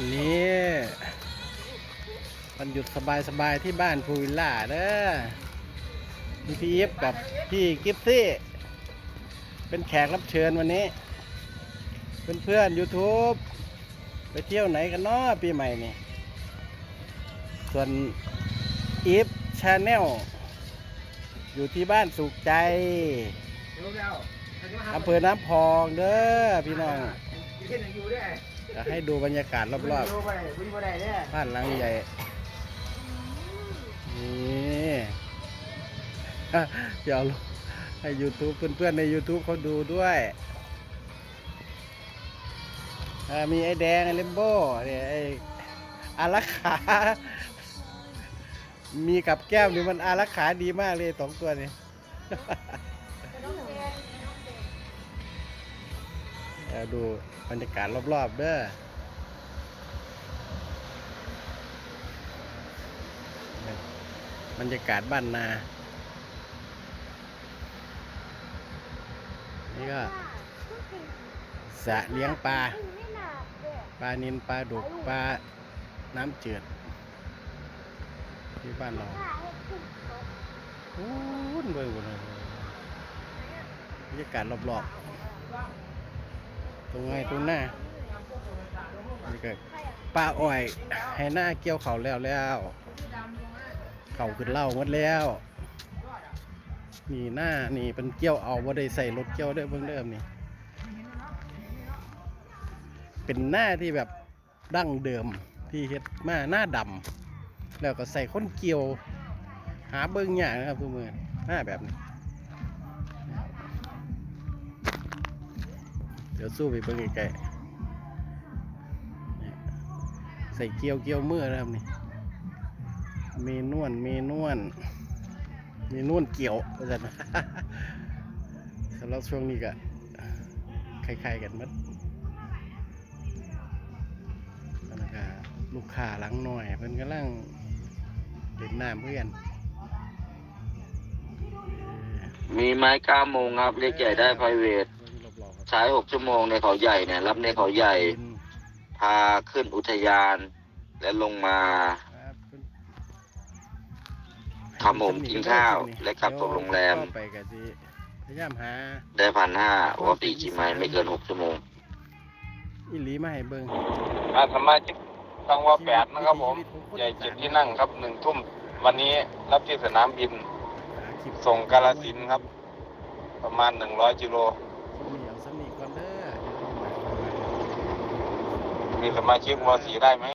นี่วันหยุดสบายๆที่บ้านพูวิลล่าเด้อมีพี่อีฟกับพี่กิฟซี่ เป็นแขกรับเชิญวันนี้ เพื่อนๆ YouTube ไปเที่ยวไหนกันเนาะปีใหม่นี่ ส่วนอีฟชาแนลอยู่ที่บ้านสุขใจอำเภอน้ำพองเด้อพี่น้อง จะให้ดูบรรยากาศรอบๆบ้านหลังใหญ่นี่เดี๋ยวลงให้ YouTube เพื่อนๆใน YouTube เขาดูด้วยอ่ามีไอ้แดง ไอ้เลมโบ้เนี่ยไอ้อารักขา มีกับแก้มนี่มันอารักขาดีมากเลยสองตัวนี้ ดูบรรยากาศรอบๆเด้อบรรยากาศบ้านนา นี่ก็สระเลี้ยงปลา ปลานินปลาดุกปลาน้ำจืดที่บ้านเราโอ้ยเบิ่งหมดเลยบรรยากาศรอบๆ งไงตรงหน้านี่ก็ป้าอ้อยให้หน้าเกี่ยวเขาแล้วแล้วเขาขึ้นเล่าหมดแล้ว นี่หน้านี่เป็นเกี่ยวเอาว่าได้ใส่รถเกี่ยวเด้อเพิ่งเริ่มนี่ เป็นหน้าที่แบบดั้งเดิมที่เฮ็ดมาหน้าดำแล้วก็ใส่ค้นเกี่ยว หาเบิ้งยากนะครับทุกมือหน้าแบบนี้ เดี๋ยวสู้ไปเบิ้งไกลๆใส่เกียวเกียวเมื่อนะครับนี่เมนวนเมนวนเมนวนเกี่ยวว่าจันสำหรับช่วงนี้ก็คล้ายๆกันมัดแล้วก็ลูกค้าหลังหน่อยเพิ่นกำลังเล่นน้ำเพื่อนมีไม้ก้าโมงครับเรียกใหญ่ได้ไพรเวท ใช้หกชั่วโมงในเขาใหญ่เนี่ยรับในเขาใหญ่ พาขึ้นอุทยาน และลงมาครับเพิ่นทำผมกินข้าวและกลับสู่โรงแรมเข้าไปก็สิพยายามหาได้พันห้าปกติชิมไมไม่เกินหกชั่วโมงอีหลีมาให้เบิ่งอาสมาชิกตั้งว่าแปดนะครับผม ใหญ่เจ็ดที่นั่งครับหนึ่งทุ่ม วันนี้รับที่สนามบินหาคลิปส่งกาลสินธุ์ครับ ประมาณหนึ่งร้อยกิโล เหนียวสนิทก่อนเด้อ มีสมาชิกมสีได้ไหม